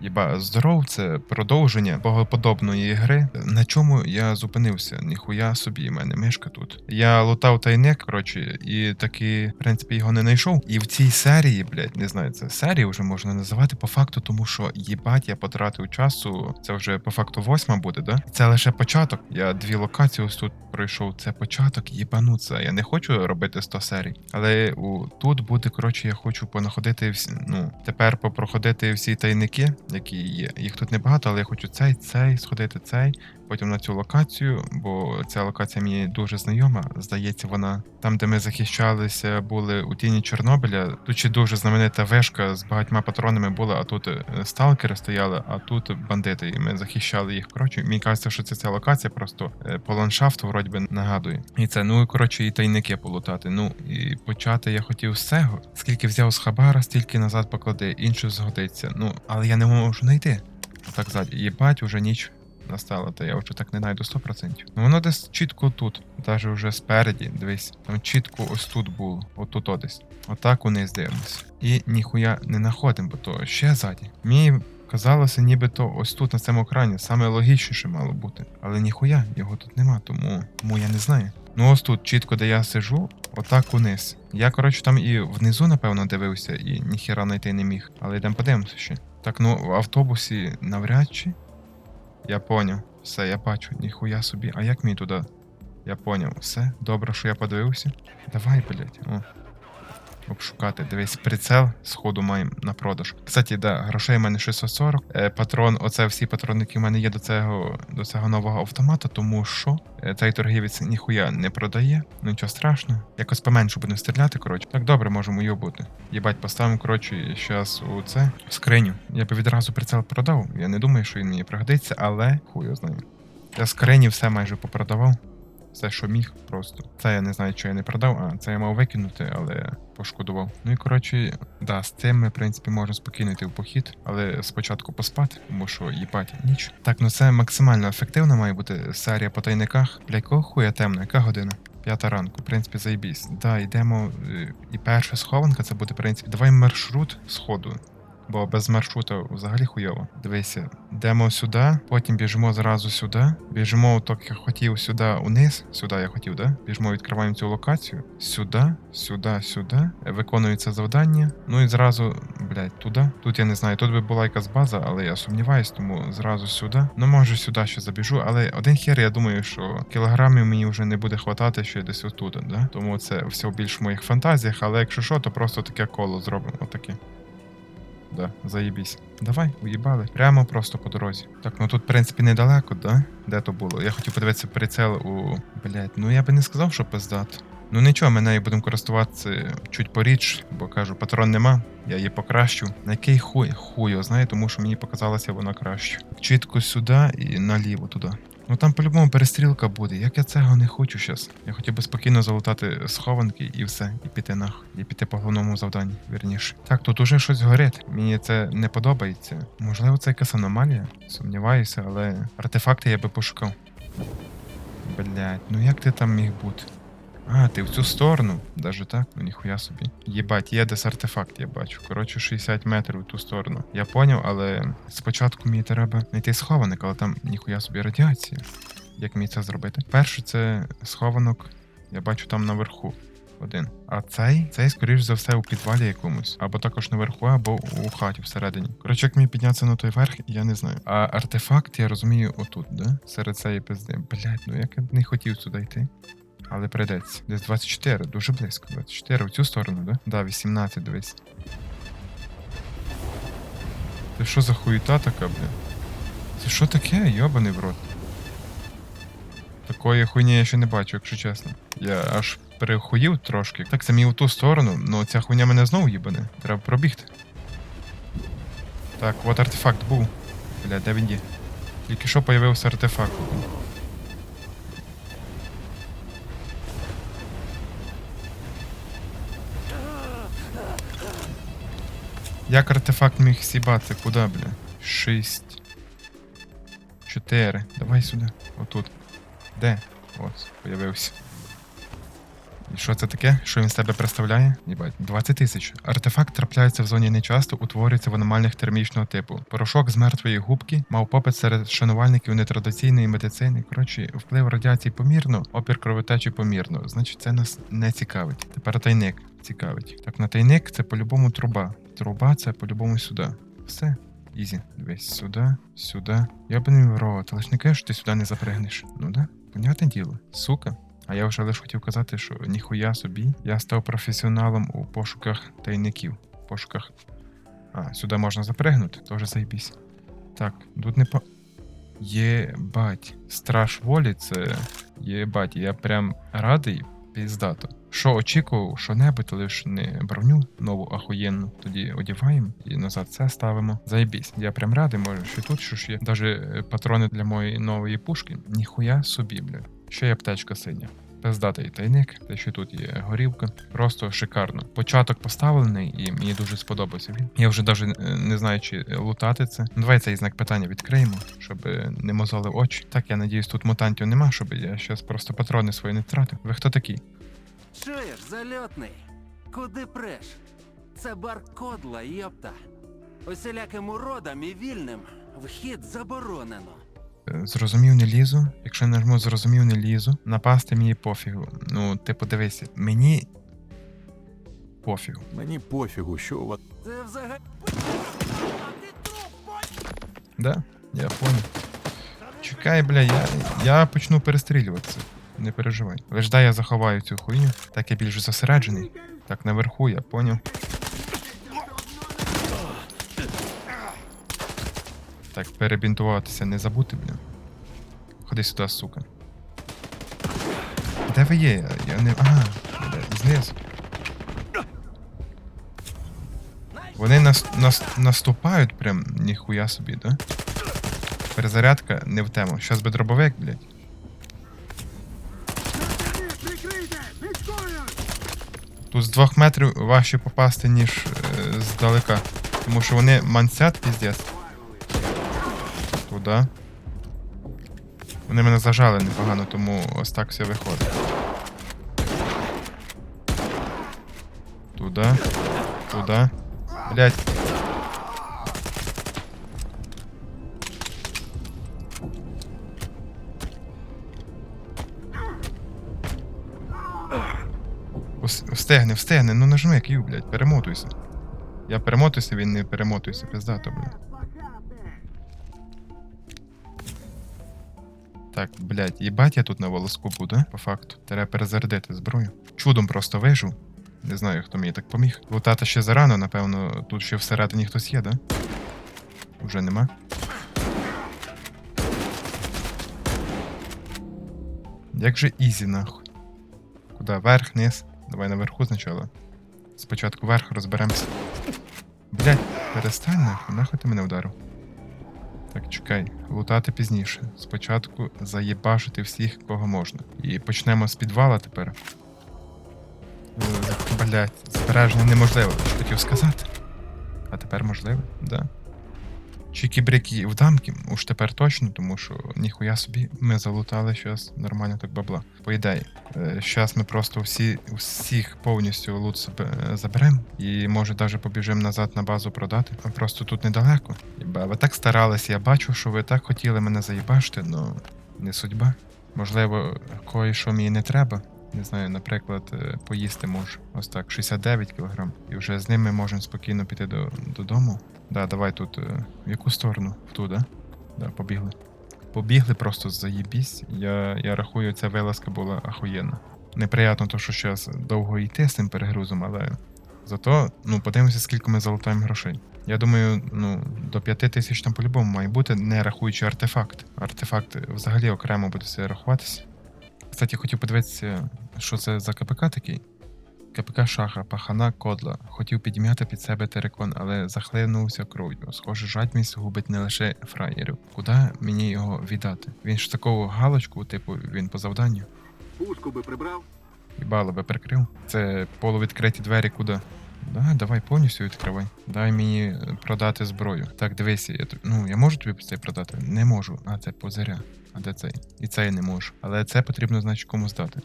Єба, здоров, це продовження богоподобної гри. На чому я зупинився? Ніхуя собі, в мене мишка тут. Я лутав тайник, коротше, і таки, в принципі, його не знайшов. І в цій серії, блядь, не знаю, це серії вже можна називати по факту, тому що їбать, я потратив часу. Це вже по факту восьма буде, да? Це лише початок. Я дві локації ось тут пройшов. Це початок, їбану це. Я не хочу робити 100 серій. Але у, тут буде, коротше, я хочу понаходити всі. Ну, тепер попроходити всі тайники, які є. Їх тут небагато, але я хочу цей, цей, сходити цей, потім на цю локацію, бо ця локація мені дуже знайома. Здається, вона там, де ми захищалися, були у тіні Чорнобиля. Тут ще дуже знаменита вешка з багатьма патронами була, а тут е, сталкери стояли, а тут бандити. І ми захищали їх. Коротше, мені кажеться, що це ця локація просто е, по ландшафту вроді би нагадує. І це, ну коротше, і тайники полутати. Ну і почати я хотів з цього. Скільки взяв з хабара, стільки назад поклади, інше згодиться. Ну, але я не можу знайти. Так ззаді. Єбать, уже ніч настала, то я вже так не знайду 100%. Ну воно десь чітко тут, навіть вже спереді, дивись, там чітко ось тут було, отут десь. Отак униз дивимося. І ніхуя не знаходимо, бо то ще ззаді. Мені казалося, нібито ось тут на цьому екрані саме логічніше мало бути. Але ніхуя, його тут нема, тому, тому я не знаю. Ну ось тут, чітко, де я сижу, отак униз. Я, коротше, там і внизу, напевно, дивився, і ніхіра знайти не міг. Але йдемо подивимося ще. Так, ну в автобусі навряд чи. Я поняв. Все, я бачу, ніхуя собі. А як мені туди? Я поняв. Все, добре, що я подивився. Давай, блядь. О. Обшукати. Дивись, прицел сходу маємо на продаж. Кстати, да, грошей в мене 640. Е, патрон, оце всі патрони, які в мене є до цього, до цього нового автомата, тому що е, цей торгівець ніхуя не продає. Ну нічого страшного. Якось поменше будемо стріляти, коротше. Так добре, можемо йобути. Єбать, поставимо, коротше, зараз у це в скриню. Я би відразу прицел продав. Я не думаю, що він мені пригодиться, але хуй знаю. Я скрині все майже попродавав. Все, що міг, просто. Це я не знаю, що я не продав, а це я мав викинути, але пошкодував. Ну і коротше, да, з цим ми, в принципі, можемо спокійно йти в похід, але спочатку поспати, тому що їбать ніч. Так, ну це максимально ефективна має бути серія по тайниках. Бля, якого хуя темно, яка година? П'ята ранку, в принципі, заєбісь. Да, йдемо. е, І перша схованка це буде, в принципі, давай маршрут сходу. Бо без маршрута взагалі хуйово. Дивися, йдемо сюди, потім біжимо зразу сюди. Біжимо, так я хотів сюди униз. Сюди я хотів, да? Біжимо, відкриваємо цю локацію. Сюди, сюди, сюди. Виконується завдання. Ну і зразу, блядь, туди. Тут я не знаю, тут би була якась база, але я сумніваюсь, тому зразу сюди. Ну, може, сюди ще забіжу, але один хер, я думаю, що кілограмів мені вже не буде хватати ще десь отут, да? Тому це все більш в моїх фантазіях, але якщо що, то просто таке коло зробимо. Отаке. Да, заєбісь. Давай, уїбали. Прямо просто по дорозі. Так, ну тут, в принципі, недалеко, да? Де то було? Я хотів подивитися прицел у. Блять, ну я би не сказав, що пиздат. Ну нічого, ми нею будемо користуватися чуть поріч, бо кажу, патрон нема, я її покращу. На який хуй? Хуй знає, тому що мені показалося вона краще. Чітко сюди і наліво туди. Ну там по-любому перестрілка буде. Як я цього не хочу щас. Я хотів би спокійно залутати схованки і все, і піти нах, і піти по головному завданню, вірніше. Так, тут уже щось горить. Мені це не подобається. Можливо, це якась аномалія. Сумніваюся, але артефакти я би пошукав. Блять, ну як ти там міг бути? А, ти в цю сторону, даже так? Ну ніхуя собі. Єбать, є десь артефакт, я бачу. Коротше, 60 метрів в ту сторону. Я поняв, але спочатку мені треба знайти схованок, але там ніхуя собі радіація. Як мені це зробити? Перше, це схованок, я бачу там наверху. Один. А цей, цей, скоріш за все, у підвалі якомусь. Або також наверху, або у хаті всередині. Коротше, як мені піднятися на той верх, я не знаю. А артефакт, я розумію, отут, да? Серед цієї пизди. Блять, ну як я не хотів сюди йти. Але прийдеться. Десь 24, дуже близько. 24 в цю сторону, да? Да, 18, дивись. Це що за хуєта така, бля? Це що таке, йобаний в рот? Такої хуйні я ще не бачу, якщо чесно. Я аж перехуїв трошки. Так, це мій у ту сторону, ну ця хуйня мене знову їбане. Треба пробігти. Так, от артефакт був. Бля, де він є? Тільки що появився артефакт. Як артефакт міг сібати? Куди, бля? Шість. Чотири. Давай сюди. Отут. Де? Ось, появився. І що це таке? Що він з себе представляє? Їбать, 20 тисяч. Артефакт трапляється в зоні нечасто, утворюється в аномальних термічного типу. Порошок з мертвої губки мав попит серед шанувальників нетрадиційної медицини. Коротше, вплив радіації помірно, опір кровотечі помірно. Значить, це нас не цікавить. Тепер тайник цікавить. Так, на тайник це по-любому труба. Труба це по-любому сюди. Все. Ізі. Дивись, сюди, сюди. Я б не в рот, але ж не кажеш, що ти сюди не запригнеш. Ну да, понятне діло. Сука. А я вже лише хотів казати, що ніхуя собі, я став професіоналом у пошуках тайників. Пошуках. А, сюди можна запригнути, теж заєбісь. Так, тут не по. Єбать. Страж волі це. Єбать, я прям радий піздато. Що очікував, що небудь, лиш не броню нову ахуєнну, тоді одіваємо і назад це ставимо. Заєбісь. Я прям радий, може, що тут що ж є. Даже патрони для моєї нової пушки. Ніхуя собі, бля. Ще є аптечка синя. Пиздатий тайник, те, що тут є горівка. Просто шикарно. Початок поставлений, і мені дуже сподобався він. Я вже навіть не знаю, чи лутати це. Ну, Давай цей знак питання відкриємо, щоб е, не мозолив очі. Так, я надіюсь, тут мутантів нема, щоб я щас просто патрони свої не втратив. Ви хто такі? Чуєш, зальотний? Куди преш? Це бар кодла, йопта. Усіляким уродам і вільним вхід заборонено. Е, Зрозумів, не лізу. Якщо я нажму зрозумів, не лізу. Напасти мені пофігу. Ну, ти подивися, мені пофігу. Мені пофігу, що у вас. Це взагалі. Да, я понял. Чекай, бля, я, я почну перестрілюватися. Не переживай. Лиш дай я заховаю цю хуйню. Так я більш зосереджений. Так, наверху, я поняв. Так, перебінтуватися не забути, бля. Ходи сюди, сука. Де ви є? Я, не. Ага, знизу. Вони нас, нас наступають прям ніхуя собі, да? Перезарядка не в тему. Щас би дробовик, блядь. Тут з двох метрів важче попасти, ніж е, здалека. Тому що вони мансят піздець. Туди. Вони мене зажали непогано, тому ось так все виходить. Туди. Туди. Блять. Встигне, встигне, ну нажми Q, блядь, перемотуйся. Я перемотуюся, він не перемотується, пиздато, блядь. Так, блядь, їбать я тут на волоску буду, по факту. Треба перезарядити зброю. Чудом просто вижив. Не знаю, хто мені так поміг. Лутати ще зарано, напевно, тут ще всередині хтось є, да? Уже нема. Як же ізі, нахуй? Куда? Вверх, низ? Давай наверху спочатку. Спочатку вверх розберемося. Блять, перестань нахуй, нахуй ти мене вдарив. Так, чекай, лутати пізніше. Спочатку заєбашити всіх, кого можна. І почнемо з підвала тепер. Е, Блять, збереження неможливо, що хотів сказати. А тепер можливо, да. Чікі-бріки в дамки, уж тепер точно, тому що ніхуя собі ми залутали щас нормально так бабла. По ідеї, зараз ми просто всі, всіх повністю лут заберемо і може навіть побіжимо назад на базу продати. Просто тут недалеко. Єба, ви так старалися, я бачу, що ви так хотіли мене заїбашти, но не судьба. Можливо, кое-що мені не треба. Не знаю, наприклад, е, поїсти можу. Ось так, 69 кг. І вже з ним ми можемо спокійно піти до, додому. Да, давай тут. е, В яку сторону? В ту, да? Да, побігли. Побігли просто заєбісь. Я, я рахую, ця вилазка була ахуєнна. Неприятно, то, що зараз довго йти з цим перегрузом, але зато, ну, подивимося, скільки ми залутаємо грошей. Я думаю, ну, до 5 тисяч там по-любому має бути, не рахуючи артефакт. Артефакт взагалі окремо буде все рахуватися. Кстати, хотів подивитися, що це за КПК такий. КПК Шаха, пахана кодла. Хотів підм'яти під себе терикон, але захлинувся кров'ю. Схоже, жадність губить не лише фраєрів. Куди мені його віддати? Він ж таку галочку, типу, він по завданню. Пушку би прибрав. Їбало би прикрив. Це полувідкриті двері куди? Да, давай повністю відкривай. Дай мені продати зброю. Так, дивися, я, ну, я можу тобі цей продати? Не можу. А, це позиря. А де цей? І цей не можу. Але це потрібно, значить, кому здати.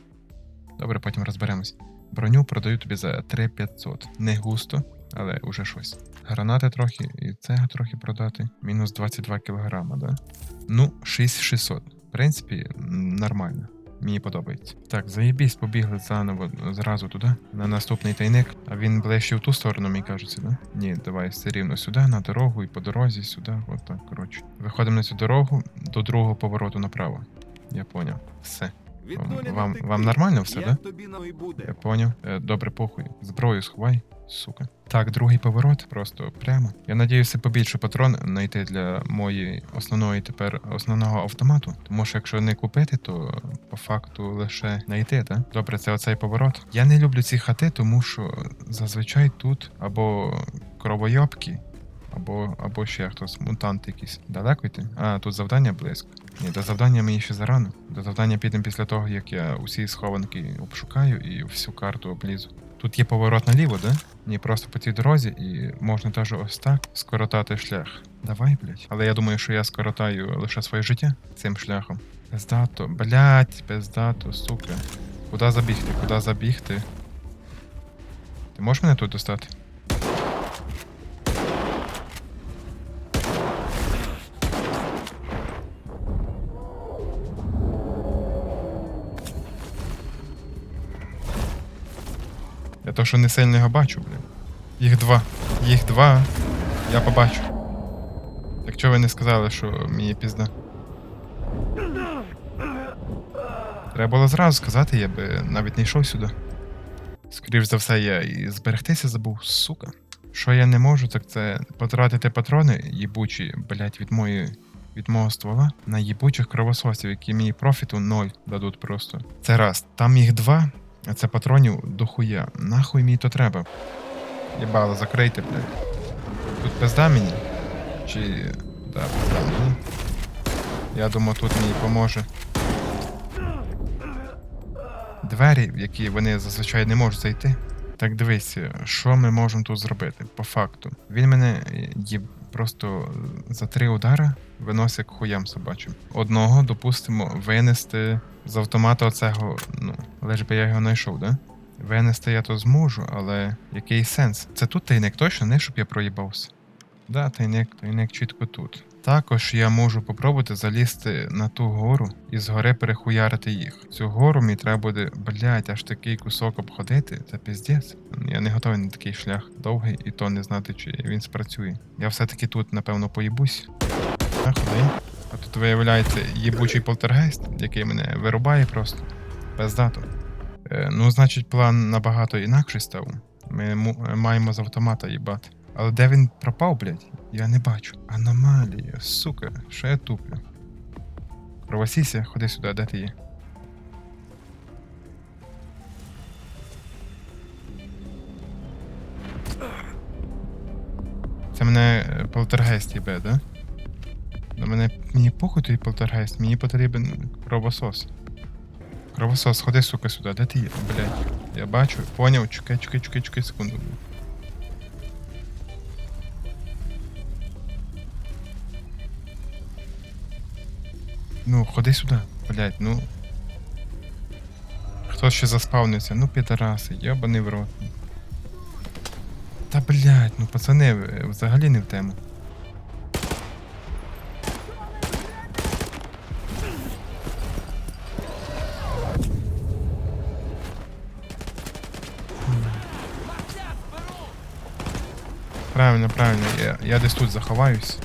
Добре, потім розберемось. Броню продаю тобі за 3500. Не густо, але уже щось. Гранати трохи, і це трохи продати. Мінус 22 кілограма, да? Ну, 6600. В принципі, нормально. Мені подобається. Так, заєбісь, побігли заново зразу туди, на наступний тайник. А він ближче в ту сторону, мені кажеться, да? Ні, давай все рівно сюди, на дорогу і по дорозі сюди. От так, коротше. Виходимо на цю дорогу до другого повороту направо. Я поняв. Все. Вам- вам- нормально все, да? Я поняв. Е, Добре, похуй. Зброю сховай, сука. Так, другий поворот, просто прямо. Я надіюся побільше патрон знайти для моєї основної тепер основного автомату. Тому що якщо не купити, то по факту лише знайти, так? Добре, це оцей поворот. Я не люблю ці хати, тому що зазвичай тут або кровойобки. Або, або ще хтось, мутант якийсь. Далеко йти? А, тут завдання близько. Ні, до завдання мені ще зарано. До завдання підемо після того, як я усі схованки обшукаю і всю карту облізу. Тут є поворот наліво, да? Ні, просто по цій дорозі, і можна теж ось так скоротати шлях. Давай, блядь. Але я думаю, що я скоротаю лише своє життя цим шляхом. Пиздато, блядь, пиздато, сука. Куди забігти? Куди забігти? Ти можеш мене тут достати? То, що не сильно його бачу, блін. Їх два. Їх два. Я побачу. Якщо ви не сказали, що мені пізда. Треба було зразу сказати, я би навіть не йшов сюди. Скоріш за все, я і зберегтися забув, сука. Що я не можу, так це потратити патрони їбучі, блять, від моєї. Від мого ствола на їбучих кровососів, які мені профіту ноль дадуть просто. Це раз. Там їх два, а це патронів дохуя. Нахуй мені то треба. Єбало, закрийте, блядь. Тут пизда мені? Чи. Да, пизда мені. Я думаю, тут мені поможе. Двері, в які вони зазвичай не можуть зайти. Так дивись, що ми можемо тут зробити? По факту. Він мене є просто за три удари виносить хуям собачим. Одного, допустимо, винести з автомата оцього, ну, лиш би я його знайшов, да? Винести я то зможу, але який сенс? Це тут тайник точно, не щоб я проїбався. Да, тайник, тайник чітко тут. Також я можу попробувати залізти на ту гору і згори перехуярити їх. Цю гору мені треба буде, блять, аж такий кусок обходити. Це піздець. Я не готовий на такий шлях довгий, і то не знати, чи він спрацює. Я все-таки тут, напевно, поїбусь. Ходи. А тут виявляється їбучий полтергейст, який мене вирубає просто. Без дату. Е, ну, значить, план набагато інакший став. Ми му- маємо з автомата їбати. Але де він пропав, блядь? Я не бачу. Аномалія, сука, що я туплю? Кровосісся, ходи сюди, де ти є? Це мене е, полтергейст їбе, да? На мене мені похуй той полтергейст, мені потрібен кровосос. Кровосос, ходи, сука, сюди, де ти є? Блядь. Я бачу, поняв, чекай, чекай, чекай, чекай, секунду. Ну, ходи сюди, блядь, ну. Хто ще заспавнився? Ну, підараси, йобаний в рот. Та блядь, ну пацани, взагалі не в тему. Правильно, правильно, я, я десь тут заховаюсь.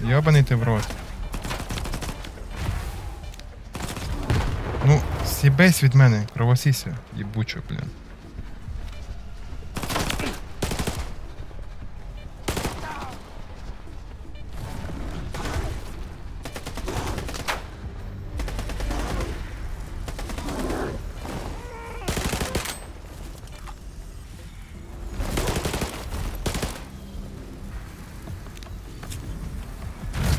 Йобаний ти в рот. Сібесь від мене, кровосіся, їбучо, блін.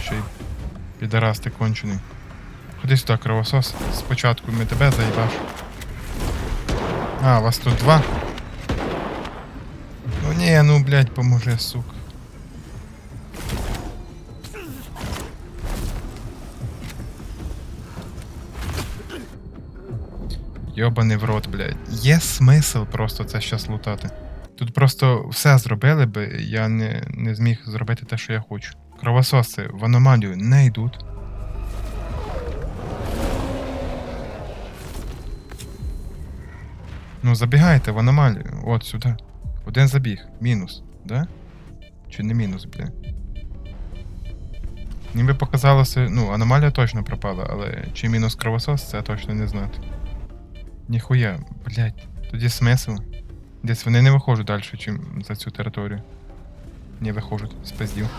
Ще й підарас ти кончений. Ходи сюди, кровосос. Спочатку ми тебе заїбаш. А, вас тут два. Ну ні, ну блядь, поможи, сука. Йобаний в рот, блядь. Є смисл просто це щас лутати. Тут просто все зробили би, я не, не зміг зробити те, що я хочу. Кровососи в аномалію не йдуть. Ну, забігайте в аномалію. От сюди. Один забіг. Мінус, да? Чи не мінус, бля? Ніби показалося, ну, аномалія точно пропала, але чи мінус кровосос, це точно не знати. Ніхуя, блять, тоді смисл. Десь вони не виходять далі, чим за цю територію. Не виходять, спиздів.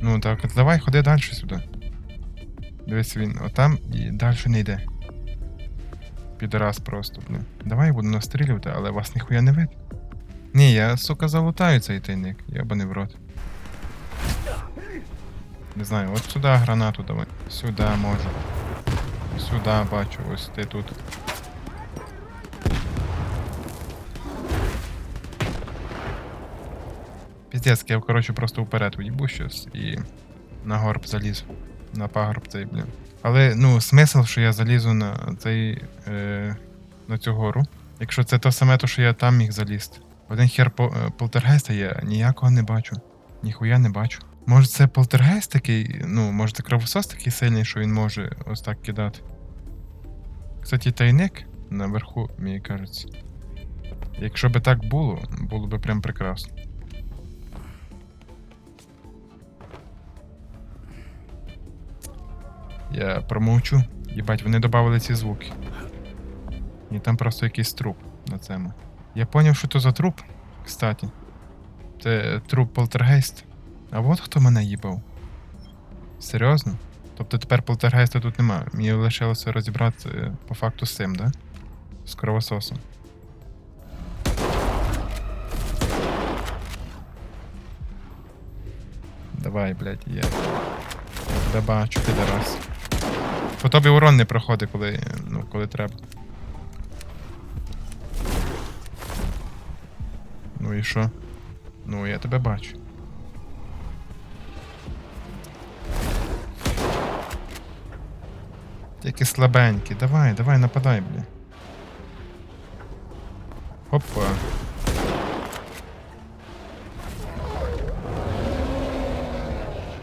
Ну так, давай ходи далі сюди. Дивись він отам і далі не йде. Підарас просто, блін. Давай я буду настрілювати, але вас ніхуя не видно. Ні, я, сука, залутаю цей тайник, ябаний в рот. Не знаю, от сюди гранату давай. Сюди може. Сюди бачу, ось ти тут. Піздець, я, коротше, просто вперед уїбу щось і на горб залізу. На пагорб цей, блін. Але ну, смисл, що я залізу на цей. Е, на цю гору. Якщо це те саме, то що я там міг залізти. Один хер по, е, полтергейста я ніякого не бачу. Ніхуя не бачу. Може це полтергейст такий, ну, може це кровосос такий сильний, що він може ось так кидати. Кстати, тайник наверху, мені кажеться. Якщо би так було, було би прям прекрасно. Я промовчу. Їбать, вони додали ці звуки. І там просто якийсь труп на цьому. Я поняв, що то за труп, кстати. Це труп полтергейст. А от хто мене їбав. Серйозно? Тобто тепер полтергейста тут нема. Мені лишилося розібратися е, по факту з цим, да? З кровососом. Давай, блядь, я. Я тебе бачу, підарас. Тобі урон не проходить, коли, ну, коли треба. Ну і що? Ну, я тебе бачу. Тільки слабенький. Давай, давай, нападай, бля. Опа.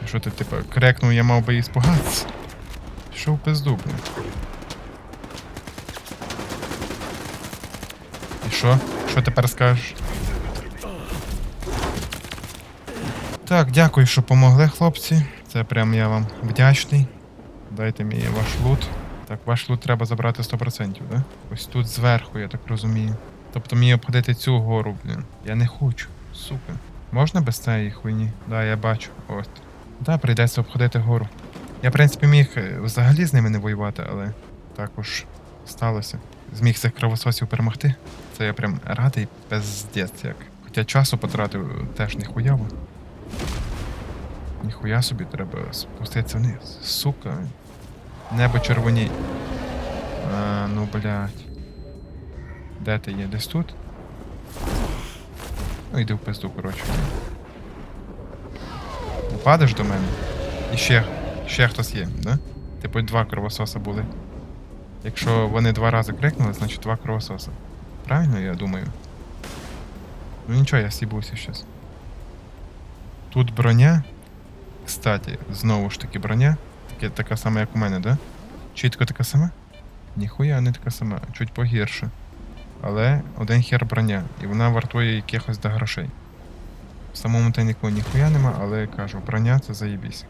Що ти, типа, крекнув, я мав би і спугатися? Що в пизду, бля? І що? Що тепер скажеш? Так, дякую, що помогли, хлопці. Це прям я вам вдячний. Дайте мені ваш лут. Так, ваш лут треба забрати 100%, да? Ось тут зверху, я так розумію. Тобто мені обходити цю гору, блін. Я не хочу, сука. Можна без цієї хуйні? Да, я бачу. От. Да, прийдеться обходити гору. Я, в принципі, міг е, взагалі з ними не воювати, але також сталося. Зміг цих кровососів перемогти. Це я прям радий пиздець як. Хоча часу потратив теж ніхуяво. Ніхуя собі треба спуститися вниз. Сука. Небо червоні. А, ну блядь. Де ти є? Десь тут? Ну йди в пизду, коротше. Упадеш до мене? І ще, ще хтось є, да? Типу два кровососа були. Якщо вони два рази крикнули, значить два кровососа. Правильно, я думаю? Ну нічого, я сібуся щас. Тут броня. Кстати, знову ж таки броня. Таке, така сама, як у мене, да? Чітко така сама? Ніхуя не така сама, чуть погірше. Але один хер броня, і вона вартує якихось до грошей. В самому тайнику ніхуя нема, але кажу, броня це заєбісь.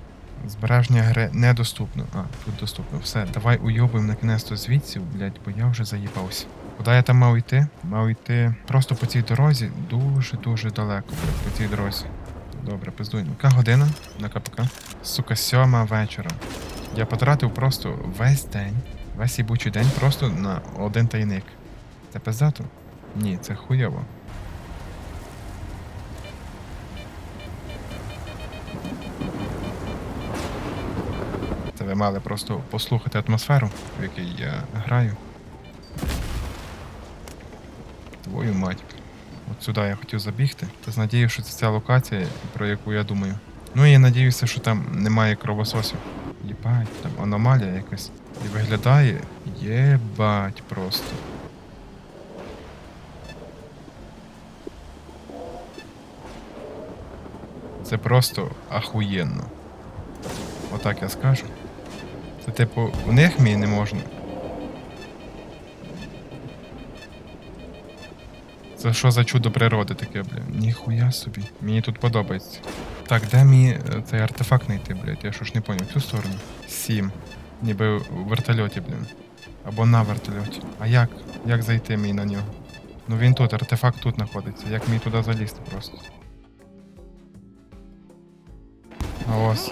Збереження гри недоступно. А, тут доступно. Все, давай уйобуємо наконець-то звідси, блядь, бо я вже заїбався. Куди я там мав йти? Мав йти просто по цій дорозі, дуже-дуже далеко, блядь, по цій дорозі. Добре, пиздуємо. Яка година на КПК? Сука, сьома вечора. Я потратив просто весь день, весь їбучий день просто на один тайник. Це пиздато? Ні, це хуйово. Мали просто послухати атмосферу, в якій я граю. Твою мать. От сюди я хотів забігти. Та з що це ця локація, про яку я думаю. Ну і я надіюся, що там немає кровососів. Єбать, там аномалія якась. І виглядає єбать просто. Це просто ахуєнно. Отак я скажу. Це типу, у них мій не можна. Це що за чудо природи таке, бля? Ніхуя собі. Мені тут подобається. Так, де мій е, цей артефакт знайти, блядь? Я що ж не поняв, цю сторону? Сім. Ніби в вертольоті, блін. Або на вертольоті. А як? Як зайти мій на нього? Ну він тут, артефакт тут знаходиться. Як мені туди залізти просто? А ось.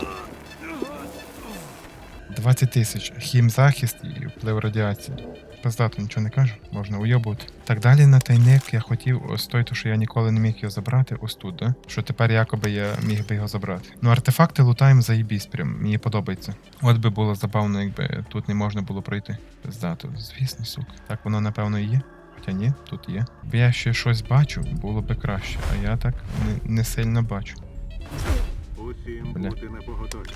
20 тисяч. Хімзахист і вплив радіації. Пиздато нічого не кажу, можна уйобувати. Так далі на тайник я хотів ось той, то що я ніколи не міг його забрати, ось тут, да? Що тепер якоби я міг би його забрати. Ну артефакти лутаємо заїбісь прям, мені подобається. От би було забавно, якби тут не можна було пройти. Пиздато, звісно, сука. Так воно напевно і є. Хоча ні, тут є. Бо я ще щось бачу, було би краще, а я так не, не сильно бачу. Усім бути на поготові.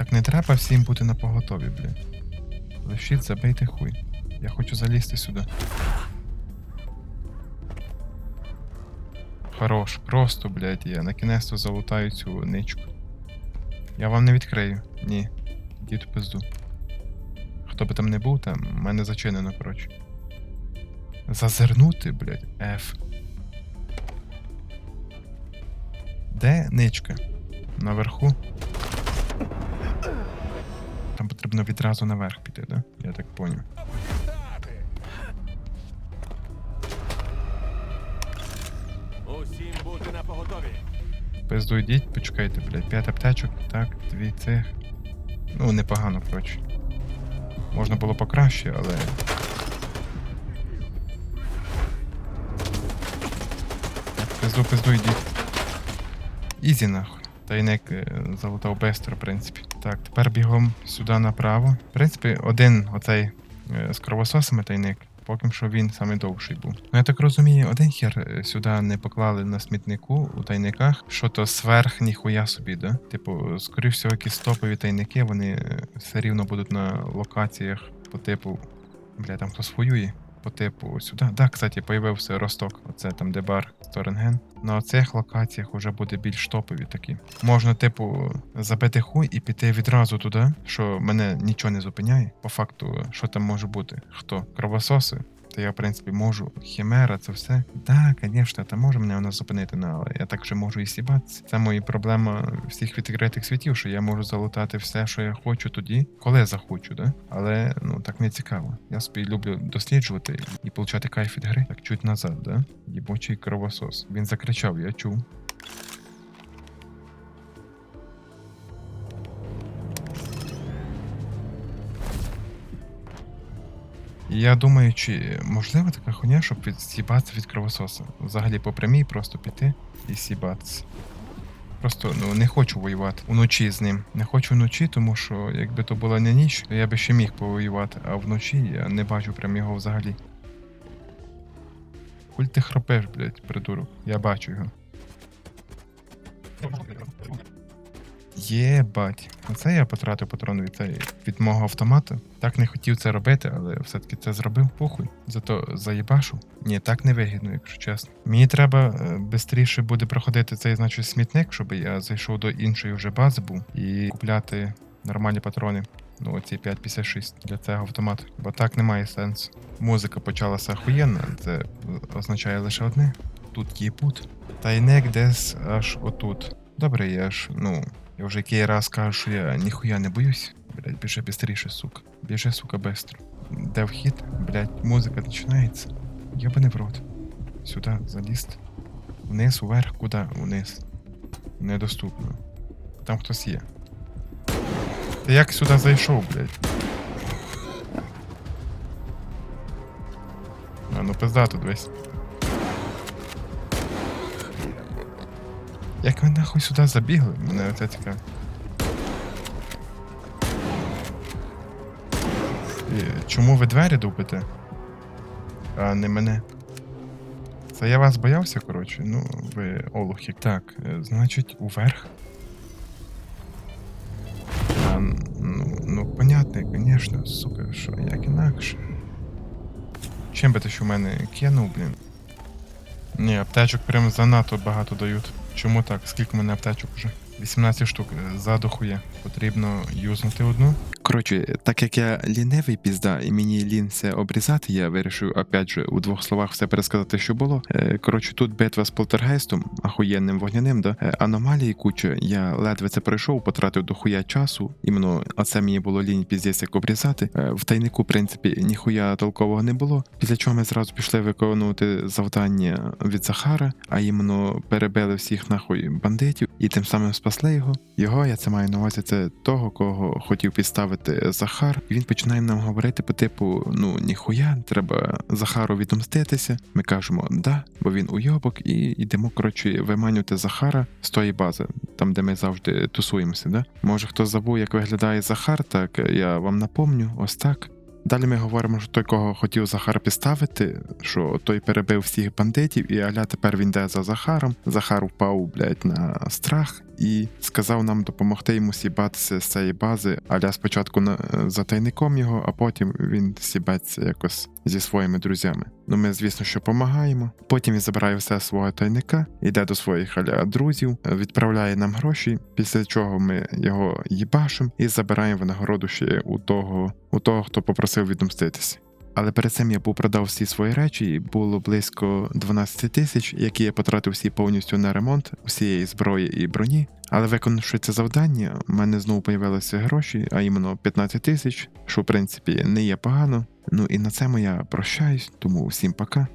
Так не треба всім бути на поготові, блядь. Лишіть, забийте хуй. Я хочу залізти сюди. Хорош, просто, блядь, я накінець-то залутаю цю ничку. Я вам не відкрию. Ні. Йдіть пизду. Хто би там не був, там мене зачинено, коротше. Зазирнути, блядь, F. Де ничка? Наверху? Потрібно відразу наверх піти, да? Я так поняв. Усім бути на поготові. Пизду йдіть, почекайте, блядь. П'ять аптечок, так, дві цих. Ну, непогано, коротше. Можна було покраще, але. Пизду, пизду йдіть. Ізі нахуй. Тайник е, залутав бестро, в принципі. Так, тепер бігом сюди направо. В принципі, один оцей е, з кровососами тайник. Поки що він саме довший був. Ну я так розумію, один хер е, сюди не поклали на смітнику у тайниках, що то сверх ніхуя собі, да? Типу, скоріш всього, якісь топові тайники, вони е, все рівно будуть на локаціях по типу. Бля, там хтось воює. По типу сюди. Да, кстати, появився росток. Оце там, де бар Сторенген. На цих локаціях вже буде більш топові такі. Можна, типу, забити хуй і піти відразу туди, що мене нічого не зупиняє. По факту, що там може бути? Хто? Кровососи? Я, в принципі, можу. Хімера, це все. Так, звісно, це може мене вона зупинити, ну, але я так же можу і сібатися. Це моя проблема всіх відкритих світів, що я можу залутати все, що я хочу тоді, коли захочу, да? Але ну так не цікаво. Я собі люблю досліджувати і получати кайф від гри. Так чуть назад, да? Єбочий кровосос. Він закричав, я чув. Я думаю, чи можливо така хуйня, щоб відсібатися від кровососа. Взагалі по прямій просто піти і сібатися. Просто ну не хочу воювати уночі з ним. Не хочу вночі, тому що якби то була не ніч, то я би ще міг повоювати, а вночі я не бачу прям його взагалі. Куль ти храпеш, блядь, придурок. Я бачу його. Єбать. Оце я потратив патрон від, від мого автомата. Так не хотів це робити, але все-таки це зробив похуй. Зато заїбашу. Ні, так не вигідно, якщо чесно. Мені треба швидше буде проходити цей, значить, смітник, щоб я зайшов до іншої вже бази був і купляти нормальні патрони. Ну, оці 5,56 для цього автомату. Бо так немає сенсу. Музика почалася охуєнна, це означає лише одне. Тут є пут. Тайник десь аж отут. Добре, я ж, ну, я вже який раз кажу, що я ніхуя не боюсь. Блять, біжи бістріше, сука. Біжи, сука, бистро. Де вхід? Блять, музика починається. Єбаний в рот. Сюди, залізти. Вниз, вверх, куди? Вниз. Недоступно. Там хтось є. Ти як сюди зайшов, блять? А ну пизда тут весь. Як ви нахуй сюди забігли? Мене оце цікаво. Чому ви двері дубите? А не мене. Це я вас боявся, коротше. Ну, ви олухи. Так, е, значить, уверх. А, Ну, ну понятно, звісно, сука, що як інакше. Чим би ти що в мене кинув, блін? Ні, аптечок прям занадто багато дають. Чому так? Скільки в мене аптечок вже? 18 штук, е, ззаду хує. Потрібно юзнути одну. Коротше, так як я лінивий пізда, і мені лін все обрізати, я вирішив опять же у двох словах все пересказати, що було. Е, Коротше, тут битва з полтергейстом, ахуєнним вогняним, да? Е, аномалії куча. Я ледве це пройшов, потратив до хуя часу. Іменно оце мені було лінь піздець як обрізати. В тайнику, в принципі, ніхуя толкового не було. Після чого ми зразу пішли виконувати завдання від Захара, а іменно перебили всіх нахуй бандитів і тим самим спасли його. Його я це маю на увазі, це того, кого хотів підставити Захар. І він починає нам говорити по типу: ну ніхуя, треба Захару відомститися. Ми кажемо да, бо він уйобок, і йдемо, коротше, виманювати Захара з тої бази, там де ми завжди тусуємося. Да? Може хтось забув, як виглядає Захар, так я вам напомню, ось так. Далі ми говоримо, що той, кого хотів Захар підставити, що той перебив всіх бандитів, і аля тепер він йде за Захаром. Захар впав, блядь, на страх і сказав нам допомогти йому сібатися з цієї бази, аля спочатку на, за тайником його, а потім він сібеться якось зі своїми друзями. Ну ми, звісно, що допомагаємо. Потім він забирає все свого тайника, йде до своїх аля друзів, відправляє нам гроші, після чого ми його їбашимо і забираємо винагороду ще у того, у того, хто попросив відомститися. Але перед цим я був продав всі свої речі, і було близько 12 тисяч, які я потратив всі повністю на ремонт усієї зброї і броні. Але виконавши це завдання, в мене знову появилися гроші, а іменно 15 тисяч, що в принципі не є погано. Ну і на це моя прощаюсь, тому всім пока.